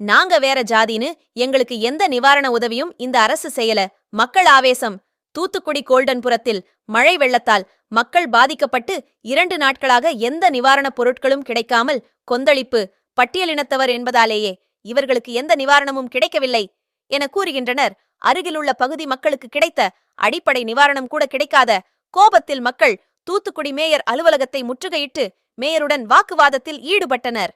நாங்க வேற ஜாதின்னு எங்களுக்கு எந்த நிவாரண உதவியும் இந்த அரசு செய்யல. மக்கள் ஆவேசம். தூத்துக்குடி கோல்டன்புரத்தில் மழை வெள்ளத்தால் மக்கள் பாதிக்கப்பட்டு இரண்டு நாட்களாக எந்த நிவாரணப் பொருட்களும் கிடைக்காமல் கொந்தளிப்பு பட்டியலினத்தவர் என்பதாலேயே இவர்களுக்கு எந்த நிவாரணமும் கிடைக்கவில்லை என கூறுகின்றனர். அருகிலுள்ள பகுதி மக்களுக்கு கிடைத்த அடிப்படை நிவாரணம் கூட கிடைக்காத கோபத்தில் மக்கள் தூத்துக்குடி மேயர் அலுவலகத்தை முற்றுகையிட்டு மேயருடன் வாக்குவாதத்தில் ஈடுபட்டனர்.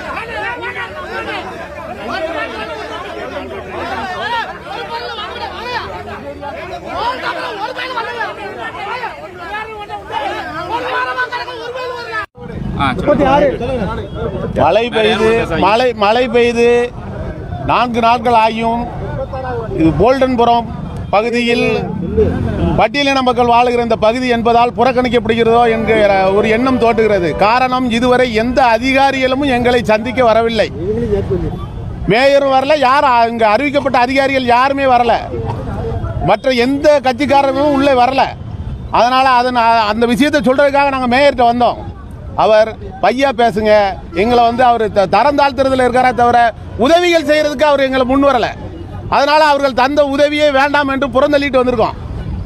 ஆ மழை பெய்து மழை மழை பெய்து. நான்கு நாட்கள் ஆகியும் இது போல்டன்புரம் பகுதியில் பட்டியலின மக்கள் வாழுகிற இந்த பகுதி என்பதால் புறக்கணிக்கப்படுகிறதோ என்கிற ஒரு எண்ணம் தோன்றுகிறது. காரணம் இதுவரை எந்த அதிகாரிகளும் எங்களை சந்திக்க வரவில்லை. மேயரும் வரல யார் இங்கே அறிவிக்கப்பட்ட அதிகாரிகள் யாருமே வரல. மற்ற எந்த கட்சிக்காரர்களும் உள்ளே வரல. அதனால் அதன் அந்த விஷயத்தை சொல்கிறதுக்காக நாங்கள் மேயர்கிட்ட வந்தோம். அவர் பையா பேசுங்க. எங்களை வந்து அவர் த- தரம் தாழ்த்துறதுல இருக்காரா தவிர உதவிகள் செய்கிறதுக்கு அவர் எங்களை முன் வரலை. அதனால் அவர்கள் தந்த உதவியே வேண்டாம் என்று புறந்தள்ளிட்டு வந்திருக்கோம்.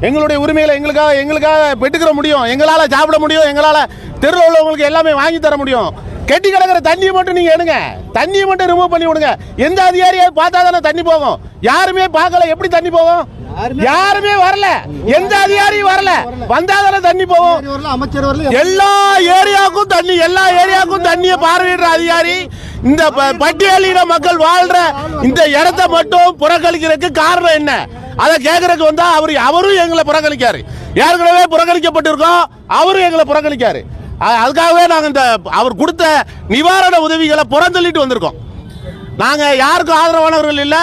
எங்களுடைய உரிமைகளை எங்களுக்காக எங்களுக்காக பெற்றுக்கிற முடியும். எங்களால் சாப்பிட முடியும். எங்களால் தெருவில் உள்ளவங்களுக்கு எல்லாமே வாங்கி தர முடியும். கெட்டி கிடக்கிற தண்ணியை மட்டும் நீங்கள் எடுங்க. தண்ணியை மட்டும் ரிமூவ் பண்ணி விடுங்க. எந்த அதிகாரியாவது பார்த்தா தானே தண்ணி போகும். யாருமே பார்க்கல. எப்படி தண்ணி போகும்? யாருமே வரல. எந்த அதிகாரியும் வரல. வந்தா தானே தண்ணி போகும். வரல அமைச்சர் வரல எல்லா ஏரியாவுக்கும் தண்ணி எல்லா ஏரியாவுக்கும் தண்ணியை பார்வையிடுற அதிகாரி இந்த பட்டியலின மக்கள் வாழ்ற இந்த இடத்த மட்டும் புறக்கணிக்கிறதுக்கு காரணம் என்ன? அதை கேட்கறதுக்கு வந்தா அவர் அவரும் எங்களை புறக்கணிக்காரு. ஏற்கனவே புறக்கணிக்கப்பட்டிருக்கோம். அவரும் எங்களை புறக்கணிக்காரு. அதுக்காகவே நாங்கள் இந்த அவர் கொடுத்த நிவாரண உதவிகளை புறந்தள்ளிட்டு வந்திருக்கோம். நாங்க யாருக்கும் ஆதரவானவர்கள் இல்ல.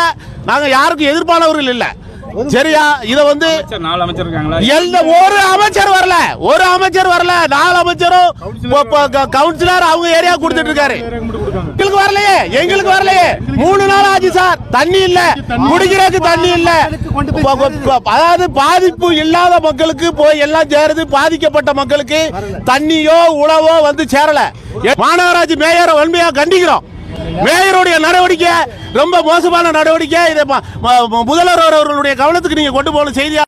நாங்க யாருக்கும் எதிர்ப்பானவர்கள் இல்ல. சரியா? இதை வந்து நாலு அமைச்சர் இருக்காங்களா? எந்த ஒரு அமைச்சர் வரல. ஒரு அமைச்சர் வரல. நாலு அமைச்சரும் கவுன்சிலர் அவங்க ஏரியா கொடுத்துட்டு இருக்காரு. எங்களுக்கு வரலையே. எங்களுக்கு வரலையே. மூணு நாள் ஆச்சு சார். தண்ணி இல்ல. குடிக்கிறதுக்கு தண்ணி இல்ல. அதாவது பாதிப்பு இல்லாத மக்களுக்கு போய் எல்லாம் சேருது. பாதிக்கப்பட்ட மக்களுக்கு தண்ணியோ உணவோ வந்து சேரல. மாநகராட்சி மேயரை வன்மையா கண்டிக்கிறோம். மேயருடைய நடவடிக்கை ரொம்ப மோசமான நடவடிக்கை. இதை முதல்வர் அவர்களுடைய கவனத்துக்கு நீங்க கொண்டு போகணும் செய்தியா